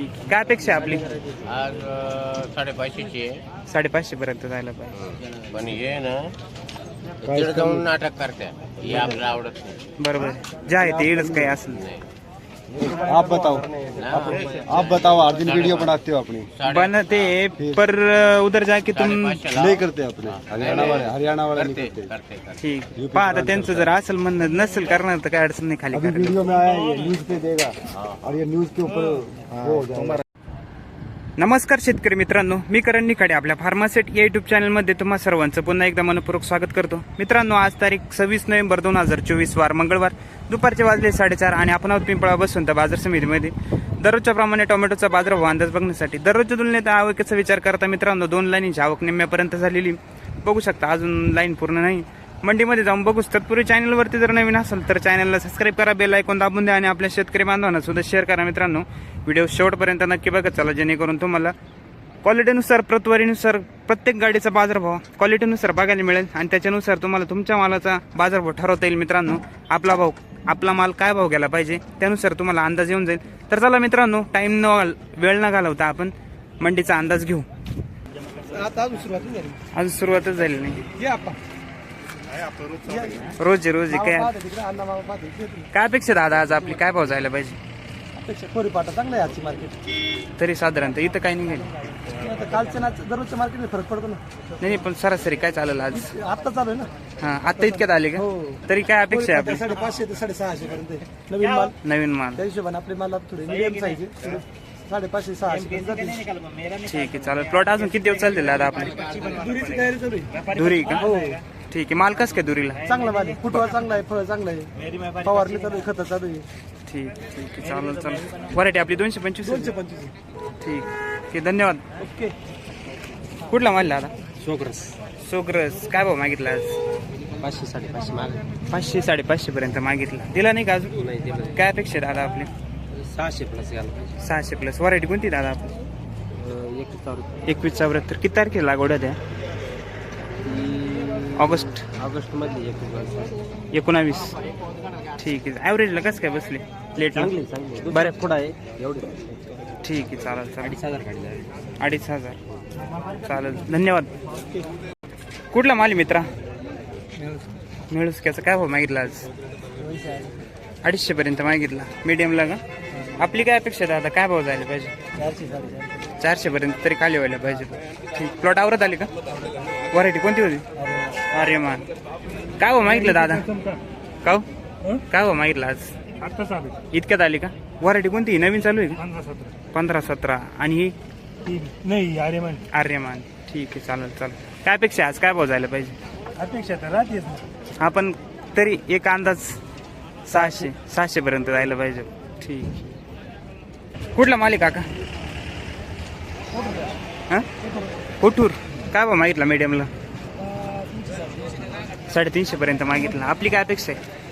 काय अपेक्षा आहे आपली? आज अं, साडेपाचशेची आहे. साडेपाचशे पर्यंत जायला पाहिजे. पण हे ना तिकडे जाऊन नाटक करते हे आपल्याला आवडत नाही. बरोबर. जे आहे ते येडच काही असेल. नाही. आप बताओ। आप बताओ हर दिन वीडियो बनाते हो अपनी? बनाते पर उधर जाके तुम नहीं करते अपने। हरियाणा वाले हरियाणा वाले नहीं करते ठीक। पहा आता त्यांचं जर असेल म्हणणं नसेल करणार तर काय अडचण नाही खाली अभी वीडियो में आया ये न्यूज़ पे देगा। और ये न्यूज़ के ऊपर वो हो जाएगा। नमस्कार शेतकरी मित्रांनो मी करण निखाडे आपल्या फार्मासेट या युट्यूब चॅनलमध्ये तुम्हा सर्वांचं पुन्हा एकदा मनपूर्वक स्वागत करतो. मित्रांनो आज तारीख सव्वीस नोव्हेंबर दोन हजार चोवीस वार मंगळवार दुपारचे वाजले साडेचार आणि आपण आहोत पिंपळा बसून तर बाजार समितीमध्ये. दररोजच्या प्रमाणे टोमॅटोचा बाजारभाव अंदाज बघण्यासाठी दररोजच्या तुलनेत आवकेचा विचार करता मित्रांनो दोन लाईनची आवक निम्म्यापर्यंत झालेली. बघू शकता अजून लाईन पूर्ण नाही. मंडीमध्ये जाऊन बघूच. तत्पूर्वी चॅनलवरती जर नवीन असेल तर चॅनलला सबस्क्राईब करा बेल ऐकून दाबून द्या आणि आपल्या शेतकरी बांधवांना सुद्धा शेअर करा मित्रांनो. व्हिडिओ शेवटपर्यंत नक्की बघत चला जेणेकरून तुम्हाला क्वालिटीनुसार प्रतवारीनुसार प्रत्येक गाडीचा बाजारभाव क्वालिटीनुसार बघायला मिळेल आणि त्याच्यानुसार तुम्हाला तुमच्या मालाचा बाजारभाव ठरवता येईल मित्रांनो. आपला भाव आपला माल काय भाव गेला पाहिजे त्यानुसार तुम्हाला अंदाज येऊन जाईल. तर चला मित्रांनो टाईम न वेळ न घालवता आपण मंडीचा अंदाज घेऊ. आता अजून सुरुवातच झाली. नाही. रोज रोज काय. काय अपेक्षा दादा आज आपली? काय भाव जायला पाहिजे? अपेक्षा कोरी पाटा चांगला आहे आजची मार्केट तरी साधारणतः इथं काही नाही गेलं आता कालच्या ना दररोजच्या मार्केटमध्ये फरक पडतो ना. नाही नाही, पण सरासरी काय चालेल आज? आता चालू आहे ना. हा आता इतक्यात आले का? हो. तरी काय अपेक्षा आहे आपली? साडेपाचशे ते साडेसहाशे पर्यंत. नवीन माल. नवीन माल. त्या हिशोबाने आपले माल थोडे मिडियम साईज साडेपाचशे सहाशे. ठीक आहे चालेल. प्लॉट अजून किती दिवस चालतील दादा आहे. दुरी का? हो. ठीक आहे. माल कस काय दुरीला? चांगला माल आहे. फुटवा चांगला आहे फळ चांगलं आहे. फवारणी चालू आहे खत चालू आहे. ठीक ठीक आहे. चालेल चालेल. व्हरायटी आपली दोनशे पंचवीस दोनशे? पंचवीस ठीक ठीक धन्यवाद. ओके. कुठला माल दादा शोकरस सोग्रस. काय भाव मागितला आज? पाचशे साडेपाचशे माग. पाचशे साडेपाचशे पर्यंत मागितला. दिला नाही का अजून? नाही दिलं काय अपेक्षा आहे दादा आपली सहाशे प्लस घाला पाहिजे. सहाशे प्लस व्हरायटी कोणती दादा आपली? एक चालू एकवीस चौऱ्याहत्तर. किती तारखेला लागवड आहे त्या? August August. मधली एक एकोणावीस. ठीक आहे. ॲव्हरेजला कसं काय बसले? लेट चांगली चांगली बरं. पुढं आहे एवढी ठीक आहे चालेल चालेल. अडीच हजार अडीच हजार. चालेल. धन्यवाद. कुठला माल आहे मित्रा? मिळूस काय भाव मागितला आज? अडीचशे पर्यंत मागितला मीडियमला का? आपली काय अपेक्षा आहे आता काय भाव जायला पाहिजे? चारशे साडेचारशे चारशे. पर्यंत तरी खाली व्हायला पाहिजे. ठीक. प्लॉट आवरत आली का? व्हरायटी कोणती होती? अरे मान. काय भाव मागितलं दादा? का हो? काय भाव मागितलं आज? इतक्यात आली का? व्हरायटी कोणती नवीन चालू आहे का? पंधरा सतरा. पंधरा सतरा. आणि ही? तीन नाही अरे मन आर्यमान. ठीक आहे चालेल चालेल. काय अपेक्षा आज काय भाव जायला पाहिजे? अपेक्षा तर राहतेच ना. आपण तरी एक अंदाज सहाशे सहाशे पर्यंत जायला पाहिजे. ठीक कुठला मालिक काका? हा? कोठूर. काय भाव मागितला मीडियमला साडेतीनशे पर्यंत मागितला. आपली काय अपेक्षा आहे?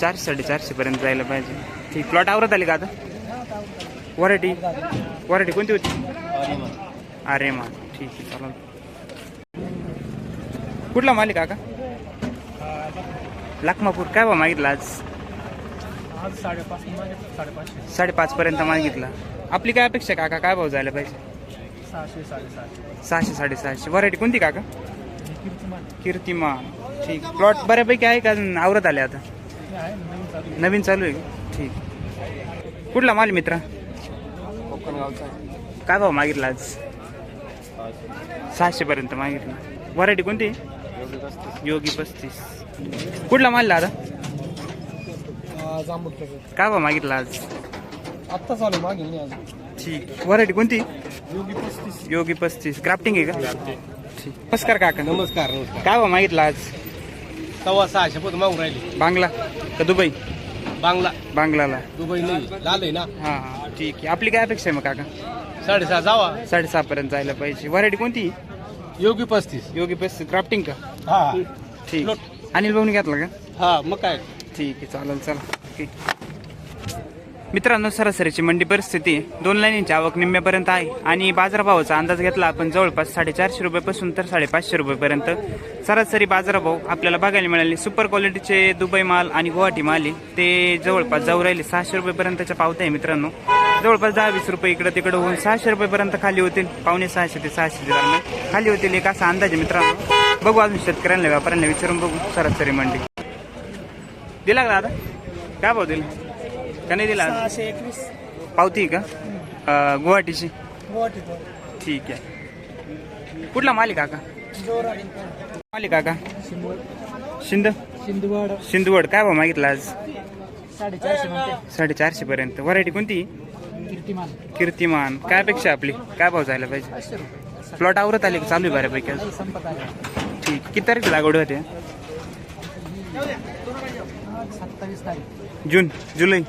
चारशे साडेचारशे पर्यंत जायला पाहिजे. ठीक प्लॉट आवरत आली का आता? वरायटी वरायटी कोणती होती? अरे मा ठीक आहे चालेल. कुठला मालिक काका लाखमापूर. काय भाव मागितला आज? साडेपाच पर्यंत मागितला. आपली काय अपेक्षा काका? काय भाव जायला पाहिजे? सहाशे साडेसहाशे. सहाशे साडेसहाशे. व्हरायटी कोणती काका? कीर्तिमान. कीर्तिमान. ठीक. प्लॉट बऱ्यापैकी आहे का अजून? आवरत आले आता? नवीन चालू आहे? ठीक. कुठला माल मित्रा? काय भाव मागितला आज? सहाशे पर्यंत मागितला. व्हरायटी कोणती? योगी पस्तीस. कुठला माल जांबूटचं काय भाव मागितला आज? आत्ता चालू मागे नाही अजून. ठीक. व्हरायटी कोणती? योगी पस्तीस. योगी पस्तीस. क्राफ्टिंग आहे का? ठीक नमस्कार काका. नमस्कार नमस्कार. काय भाव मागितला आज? सव्वा सहाशे पोत मागून राहिली. बांगला? का दुबई? बांगला. बांगलाला. दुबई नाही लाल आहे ना. हां हां. ठीक आहे. आपली काय अपेक्षा आहे मग काका? साडेसहा जावा. साडेसहा पर्यंत जायला पाहिजे. व्हरायटी कोणती? योगी पस्तीस. योगी पस्तीस. क्राफ्टिंग का? हा. ठीक. अनिल भाऊनी घेतला का? हा मग काय? ठीक आहे चालेल चला. ओके मित्रांनो सरासरीची मंडी परिस्थिती दोन लाईनींची आवक निम्म्यापर्यंत आहे आणि बाजारभावाचा अंदाज घेतला आपण जवळपास साडेचारशे रुपयापासून तर साडेपाचशे रुपयेपर्यंत. सरासरी बाजारभाव आपल्याला बघायला मिळाले. सुपर क्वालिटीचे दुबई माल आणि गुवाहाटी माल आहे. ते जवळपास जाऊ राहिले. सहाशे रुपयेपर्यंतच्या पावत्या आहे मित्रांनो. जवळपास दहा वीस रुपये इकडं तिकडं होऊन सहाशे रुपयेपर्यंत खाली होतील. पावणे सहाशे ते सहाशे दरम्यान खाली होतील एक असा अंदाज आहे मित्रांनो. बघू अजून शेतकऱ्यांना व्यापाऱ्यांना विचारून बघू सरासरी मंडी. दिला का दादा? काय भाव दिला? का नाही दिला? सहाशे एकवीस. पावती का? अं, गुवाहाटीची? गुवाहाटीत ठीक आहे. कुठला मालिक काका जोरा मालिक काका शिंद? सिंधुवाड सिंधुवड काय भाव मागितला आज? साडेचारशे म्हणते. साडेचारशे पर्यंत. व्हरायटी कोणती? कीर्तिमान. कीर्तिमान. काय अपेक्षा आपली? काय भाव जायला पाहिजे? पाचशे रुपये. प्लॉट आवरत आले का? चालू आहे बऱ्यापैकी संपत आले. ठीक. किती तारीख लागवड होते? सत्तावीस तारीख. जून जुलै.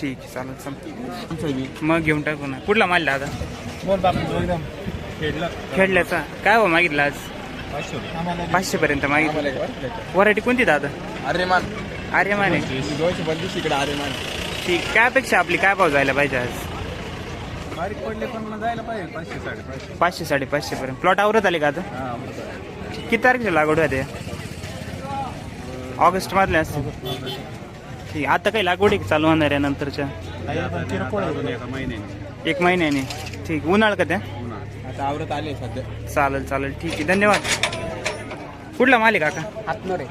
ठीक आहे चालेल मग घेऊन टाकू ना. कुठला माल दादा बोल बापू एकदम खेळल्याचा काय भाव मागितला आज? पाचशे पर्यंत मागितलं. व्हरायटी कोणती दादा? अरे मान अरे माने दोनशे पंचवीस इकडे अरे मान ठीक. काय अपेक्षा आपली? काय भाव जायला पाहिजे आज? बारीक पडले पण मग जायला पाहिजे. पाचशे साडेपाचशे. पाचशे साडेपाचशे पर्यंत. प्लॉट आवरत आले का आता? हा किती तारखेला लागवड होते? ऑगस्ट मधले असते ठीक आता काही लागवड चालू होणार आहे नंतरच्या. एका महिन्याने. ठीक उन्हाळ का त्या? आता आवरत आले सध्या. चालेल चालेल. ठीक आहे धन्यवाद. कुठला माल आहे काका? हातनोरे.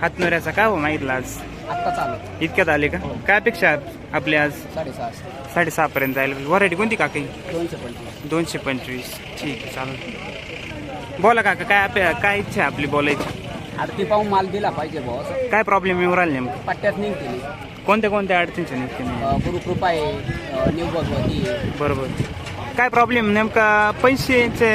हातनोऱ्याचा काय हो मागितला आज? आत्ता चालू. इतक्यात आले का? काय अपेक्षा आपली आज? साडेसहाशे साडेसहा पर्यंत जायला व्हरायटी कोणती काका? ही? दोनशे पंचवीस. दोनशे पंचवीस. ठीक आहे चालेल. बोला काका काय आपल्या काय इच्छा आहे आपली बोलायची? आरती पाहून माल दिला पाहिजे बॉस काय प्रॉब्लेम येऊ राहिले नेमकं? पट्ट्यात निघते कोणत्या कोणत्या अडचणीचे नेमके नाही गुरुकृपा आहे न्यू भगवती आहे. बरोबर. काय प्रॉब्लेम नेमका पैशाचे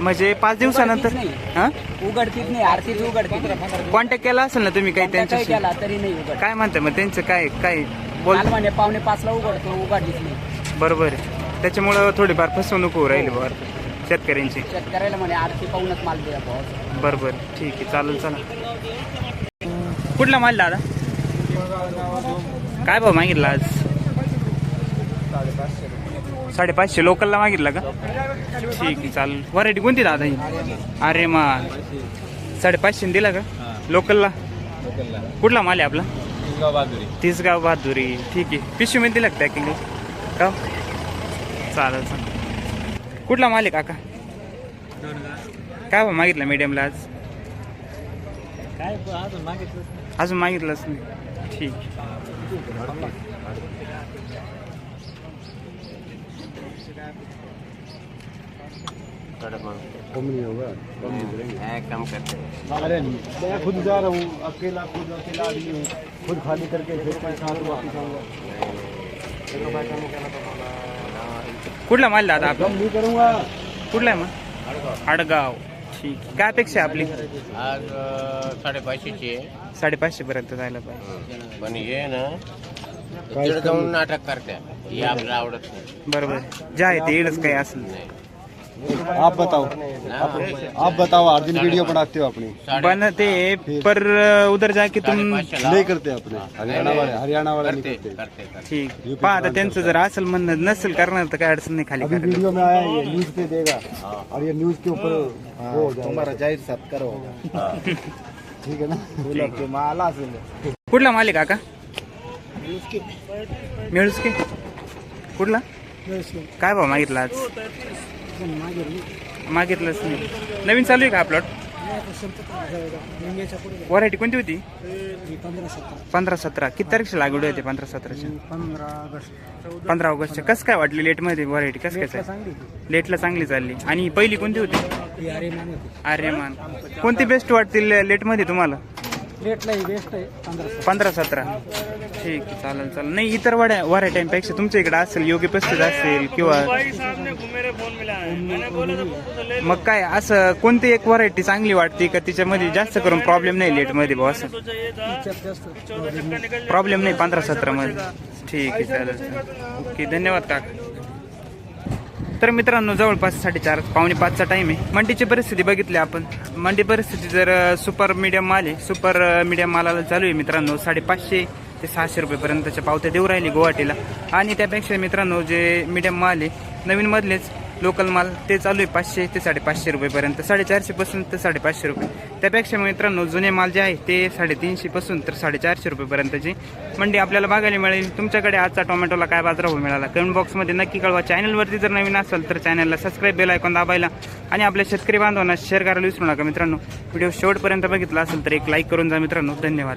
म्हणजे पाच दिवसानंतर नाही. हा? उघडतीच नाही. आरतीच उघडतीच कॉन्टॅक्ट केला असेल ना तुम्ही काही काही त्यांच्याशी? केला तरी नाही उघड काय म्हणताय मग त्यांचं काय काय बोल म्हणे पावणे पाचला उघडतो उघडलीच नाही. बरोबर आहे. त्याच्यामुळं थोडीफार फसवणूक होऊ राहिली बरं शेतकऱ्यांची. शेतकऱ्याला म्हणे आरती पाहूनच माल दिला बॉस बरोबर. ठीक आहे चालेल चला. कुठला माल दादा? काय भाव मागितला आज? साडेपाचशे. लोकलला मागितला का? ठीक आहे चालेल. व्हरायटी कोणती दादा ही? अरे मा. साडेपाचशे दिला का? लोकलला? कुठला माल आहे आपला? तिसगाव बहादुरी. ठीक आहे. पिशवी मध्ये दिला का पॅकिंग? का? चालेल चालेल. कुठला माल आहे काका? काय भाव मागितला मीडियमला आज? अजून मागितलंच नाही. ठीक कम नहीं. होगा है कम करते. हैं अरे मैं खुद जा रहा हूँ अकेला खुद अकेला आदमी हूँ। खुद खाली करके फिर पैसा तो वापस आऊँगा। कुठला माल दादा करूँगा. कुठला आहे मग आडगाव. ठीक. काय अपेक्षा आहे आपली? आज अं, साडेपाचशेची आहे. साडेपाचशे पर्यंत जायला पाहिजे. पण हे ना तिकडे जाऊन नाटक करते हे आपल्याला आवडत नाही. बरोबर. जे आहे ते येडच काही असेल. नाही. आप बताओ। ना, आप बताओ हर दिन वीडियो बनाते हो अपनी? बनते पर उधर जाके तुम नहीं करते अपने। हरियाणा वाले हरियाणा वाले नहीं करते ठीक। पहा आता त्यांचं जर असेल म्हणणं नसेल करणार तर काय अडचण नाही खाली अभी वीडियो में आया ये न्यूज पे देगा। और ये न्यूज के ऊपर वो तुम्हारा जाहिर सत्कार होगा ठीक है ना? माला कुठला माल आहे काका मिळूस की। कुठला? काय भाव मागितला आज? मागितलंच नाही. नवीन चालू आहे का प्लॉट व्हरायटी कोणती होती? पंधरा सतरा. किती तारीखची लागवड होते पंधरा सतराच्या पंधरा ऑगस्ट पंधरा ऑगस्टच्या कसं काय वाटली लेटमध्ये व्हरायटी कसं काय चालली? लेटला चांगली चालली. आणि पहिली कोणती होती? आर्यमान कोणती बेस्ट वाटतील लेटमध्ये तुम्हाला? रेटला ही बेस्ट आहे पंधरा पंधरा सतरा. ठीक आहे चालेल चालेल. नाही इतर वाड्या वाऱ्या टाइमपेक्षा तुमच्या इकडे असेल योग्य पस्तीस असेल किंवा मग काय असं कोणती एक व्हरायटी चांगली वाटते का तिच्यामध्ये जास्त करून प्रॉब्लेम नाही लेटमध्ये भाऊ असं? प्रॉब्लेम नाही. पंधरा सतरा मध्ये ठीक आहे चालेल चालेल. ओके धन्यवाद काका. तर मित्रांनो जवळपास साडेचार पावणे पाचचा टाईम आहे. मंडीची परिस्थिती बघितली आपण. मंडी परिस्थिती जर सुपर मीडियम माल आहे सुपर मीडियम मालाला चालू आहे मित्रांनो साडेपाचशे ते सहाशे रुपयेपर्यंतच्या पावत्या देऊ राहिली गुवाहाटीला. आणि त्यापेक्षा मित्रांनो जे मीडियम माल आहे नवीन मधलेच लोकल माल ते चालू आहे पाचशे ते साडेपाचशे रुपयेपर्यंत. साडेचारशेपासून तर साडेपाचशे रुपये. त्यापेक्षा मित्रांनो जुने माल जे आहे ते साडेतीनशेपासून तर साडेचारशे रुपयेपर्यंतची. मंडी आपल्याला बघायला मिळेल. तुमच्याकडे आजचा टोमॅटोला काय बाजारभाव मिळाला? कमेंट बॉक्समध्ये नक्की कळवा. चॅनलवरती जर नवीन असेल तर चॅनलला सबस्क्राईब बेल ऐकून दाबायला आणि आपल्या शेतकरी बांधवांना शेअर करायला विसरू नका मित्रांनो. व्हिडिओ शेवटपर्यंत बघितला असेल तर एक लाईक करून जा मित्रांनो. धन्यवाद.